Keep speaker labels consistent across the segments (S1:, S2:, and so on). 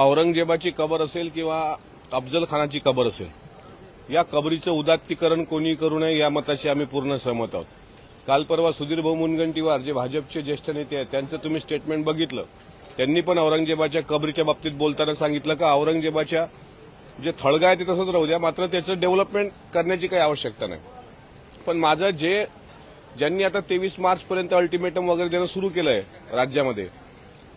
S1: औरंगजेबाची कबर असेल किंवा अफजल खानाची कबर असेल या कबरीचं उदात्तीकरण कोणी करू नये या मताशी आम्ही पूर्ण सहमत आहोत. काल परवा सुधीर भाऊ मुनगंटीवार जे भाजपचे ज्येष्ठ नेते आहेत त्यांचं तुम्ही स्टेटमेंट बघितलं. त्यांनी पण औरंगजेबाच्या कबरीच्या बाबतीत बोलताना सांगितलं का औरंगजेबाच्या जे थळगा आहे ते तसंच राहू द्या मात्र त्याचं डेव्हलपमेंट करण्याची काही आवश्यकता नाही. पण माझं जे ज्यांनी आता तेवीस मार्चपर्यंत अल्टिमेटम वगैरे देणं सुरू केलं आहे राज्यामध्ये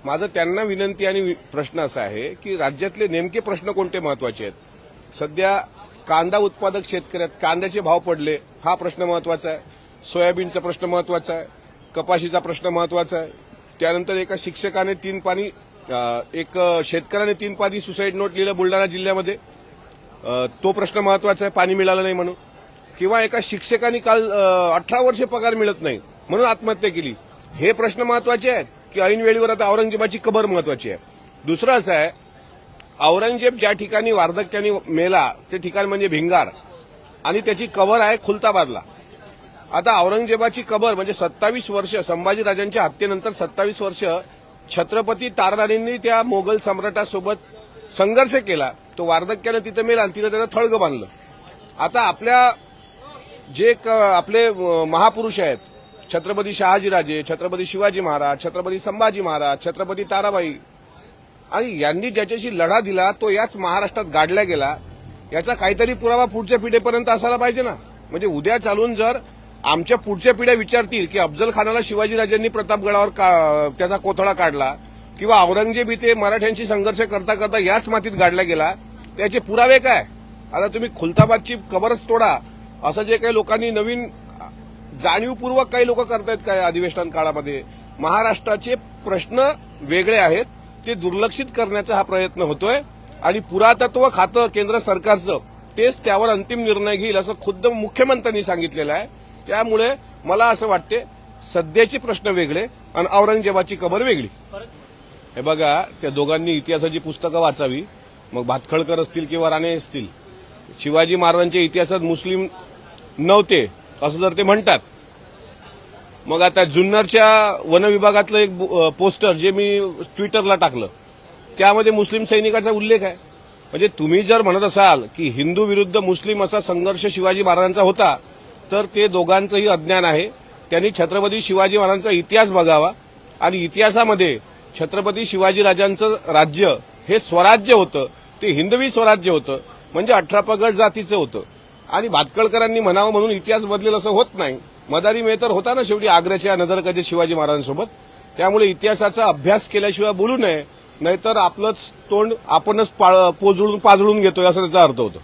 S1: माझं त्यांना विनंती आणि प्रश्न असा आहे की राज्यातले नेमके प्रश्न कोणते महत्त्वाचे आहेत? सध्या कांदा उत्पादक शेतकऱ्यात कांद्याचे भाव पडले हा प्रश्न महत्त्वाचा आहे. सोयाबीनचा प्रश्न महत्त्वाचा आहे. कपाशीचा प्रश्न महत्त्वाचा आहे. त्यानंतर एका शिक्षकाने तीन पाणी एक शेतकऱ्याने तीन पाणी सुसाईड नोट लिहिलं बुलढाणा जिल्ह्यामध्ये. तो प्रश्न महत्त्वाचा आहे पाणी मिळालं नाही म्हणून. किंवा एका शिक्षकाने काल अठरा वर्षे पगार मिळत नाही म्हणून आत्महत्या केली. हे प्रश्न महत्त्वाचे आहेत. की ऐन आता औरंगजेबाची कबर महत्वाची आहे. दुसरं असं आहे औरंगजेब ज्या ठिकाणी वार्धक्याने मेला ते ठिकाण म्हणजे भिंगार. आणि त्याची कबर आहे खुलताबादला. आता औरंगजेबाची कबर म्हणजे सत्तावीस वर्ष संभाजीराजांच्या हत्येनंतर सत्तावीस वर्ष छत्रपती ताराराणींनी त्या मोगल सम्राटासोबत संघर्ष केला. तो वार्धक्यानं तिथं मेला आणि तिथं त्यानं थळगं बांधलं. आता आपल्या जे क- आपले महापुरुष आहेत छत्रपती शहाजीराजे छत्रपती शिवाजी महाराज छत्रपती संभाजी महाराज छत्रपती ताराबाई. आणि यांनी ज्याच्याशी लढा दिला तो याच महाराष्ट्रात गाडला गेला. याचा काहीतरी पुरावा पुढच्या पिढीपर्यंत असायला पाहिजे ना. म्हणजे उद्या चालून जर आमच्या पुढच्या पिढ्या विचारतील की अफजल खानाला शिवाजीराजांनी प्रतापगडावर का- त्याचा कोथळा काढला किंवा औरंगजेब इथे मराठ्यांशी संघर्ष करता करता याच मातीत गाडला गेला त्याचे पुरावे काय? आता तुम्ही खुलताबादची कबरच तोडा. असं जे काही लोकांनी नवीन जाणीवपूर्वक काही लोक करतायत काय अधिवेशन काळामध्ये? महाराष्ट्राचे प्रश्न वेगळे आहेत. ते दुर्लक्षित करण्याचा हा प्रयत्न होतोय. आणि पुरातत्व खातं केंद्र सरकारचं तेच त्यावर अंतिम निर्णय घेईल असं खुद्द मुख्यमंत्र्यांनी सांगितलेलं आहे. त्यामुळे मला असं वाटते सध्याचे प्रश्न वेगळे आणि औरंगजेबाची कबर वेगळी. हे बघा त्या दोघांनी इतिहासाची पुस्तकं वाचावी. मग भातखळकर असतील किंवा राणे असतील. शिवाजी महाराजांच्या इतिहासात मुस्लिम नव्हते. असं जर ते म्हणतात. मग आता जुन्नरच्या वन विभागातलं एक पोस्टर जे मी ट्विटरला टाकलं त्यामध्ये मुस्लिम सैनिकाचा उल्लेख आहे. म्हणजे तुम्ही जर म्हणत असाल की हिंदू विरुद्ध मुस्लिम असा संघर्ष शिवाजी महाराजांचा होता तर ते दोघांचंही अज्ञान आहे. त्यांनी छत्रपती शिवाजी महाराजांचा इतिहास बघावा आणि इतिहासामध्ये छत्रपती शिवाजीराजांचं राज्य हे स्वराज्य होतं. ते हिंदवी स्वराज्य होतं. म्हणजे अठरा पगड जातीचं होतं. आणि भातकळकरांनी म्हणावं म्हणून इतिहास बदलेल असं होत नाही. मदारी मेहतर होता ना शेवटी आग्र्याच्या नजरकजे शिवाजी महाराजांसोबत. त्यामुळे इतिहासाचा अभ्यास केल्याशिवाय बोलू नये. नाहीतर आपलंच तोंड आपणच पोजळून पाजळून घेतोय असं त्याचा अर्थ होतो.